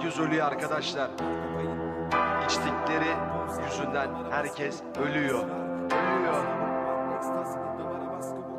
Herkes ölüyor arkadaşlar. İçtikleri yüzünden herkes ölüyor. Ölüyor.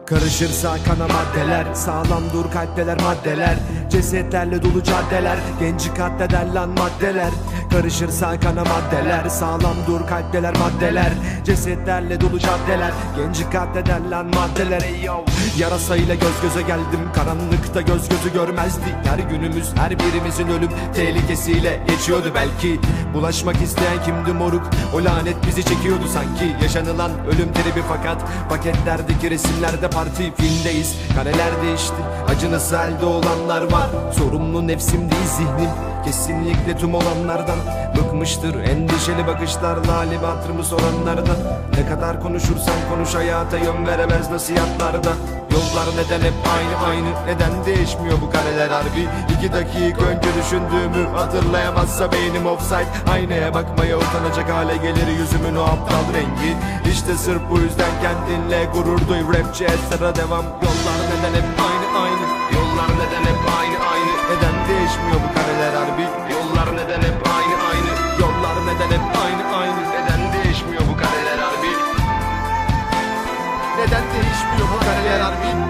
Karışırsa kana maddeler Sağlam dur kalpteler maddeler Cesetlerle dolu caddeler Genci katleder lan maddeler. Karışırsa kana maddeler Sağlam dur kalpteler maddeler. Cesetlerle dolu caddeler Genci katleder lan maddeler. Ey yo. Yarasayla göz göze geldim Karanlıkta göz gözü görmezdik Her günümüz her birimizin ölüm tehlikesiyle geçiyordu belki. Bulaşmak isteyen kimdi moruk? O lanet bizi çekiyordu sanki. Yaşanılan ölüm teribi fakat Paketlerdeki resimlerde parti filmdeyiz. Kareler değişti Acınası halde olanlar var Sorumlu nefsim değil zihnim. Kesinlikle tüm olanlardan. Bıkmıştır endişeli bakışlarla halimi hatırımı soranlardan Ne kadar konuşursan konuş hayata yön veremez nasihatlarda Yollar neden hep aynı aynı? Neden değişmiyor bu kareler harbi? İki dakika önce düşündüğümü hatırlayamazsa beynim offside. Aynaya bakmaya utanacak hale gelir yüzümün o aptal rengi. İşte sırf bu yüzden kendinle gurur duy Rapçi esra devam. Yollar neden hep aynı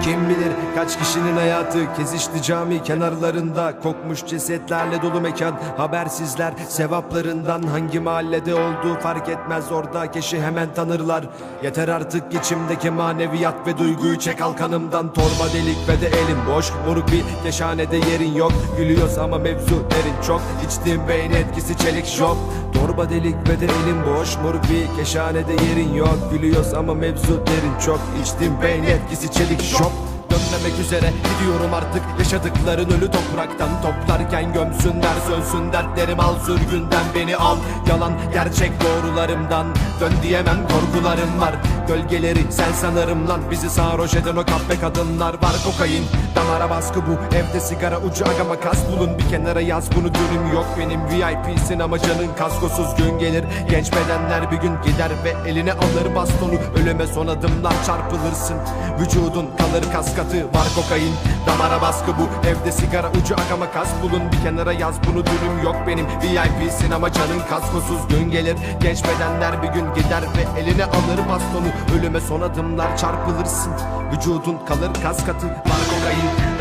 Kim bilir kaç kişinin hayatı kesişti cami kenarlarında. Kokmuş cesetlerle dolu mekan Habersizler sevaplarından. Hangi mahallede olduğu fark etmez Orada keşi hemen tanırlar. Yeter artık içimdeki maneviyat ve duyguyu çek al kanımdan. Torba delik ve de elim boş Moruk bir keşanede yerin yok. Gülüyoruz ama mevzu derin çok. İçtiğim beyin etkisi çelik şok Torba delik ve de elim boş. Moruk bir keşanede yerin yok. Gülüyoruz ama mevzu derin. Çok İçtiğim beyin etkisi çelik şok. Dönmemek üzere gidiyorum artık. Yaşadıkların ölü topraktan Toplarken gömsünler sönsün dertlerim. Al sürgünden beni al. Yalan gerçek doğrularımdan. Dön diyemem korkularım var Gölgeleri. Sen sanırım lan Bizi sarhoş eden o kahpe kadınlar var. Kokain damara baskı bu. Evde sigara ucu aga makas bulun. Bir kenara yaz bunu dönüm yok benim. VIP'sin ama canın kaskosuz gün gelir. Genç bedenler bir gün gider ve eline alır bastonu. Ölüme son adımlar çarpılırsın. Vücudun kalır kas katı var kokain. Damara baskı bu. Evde sigara ucu aga makas bulun. Bir kenara yaz bunu dönüm yok benim. VIP'sin ama canın kaskosuz gün gelir. Genç bedenler bir gün gider ve eline alır bastonu Ölüme son adımlar çarpılırsın. Vücudun kalır kas katı. Var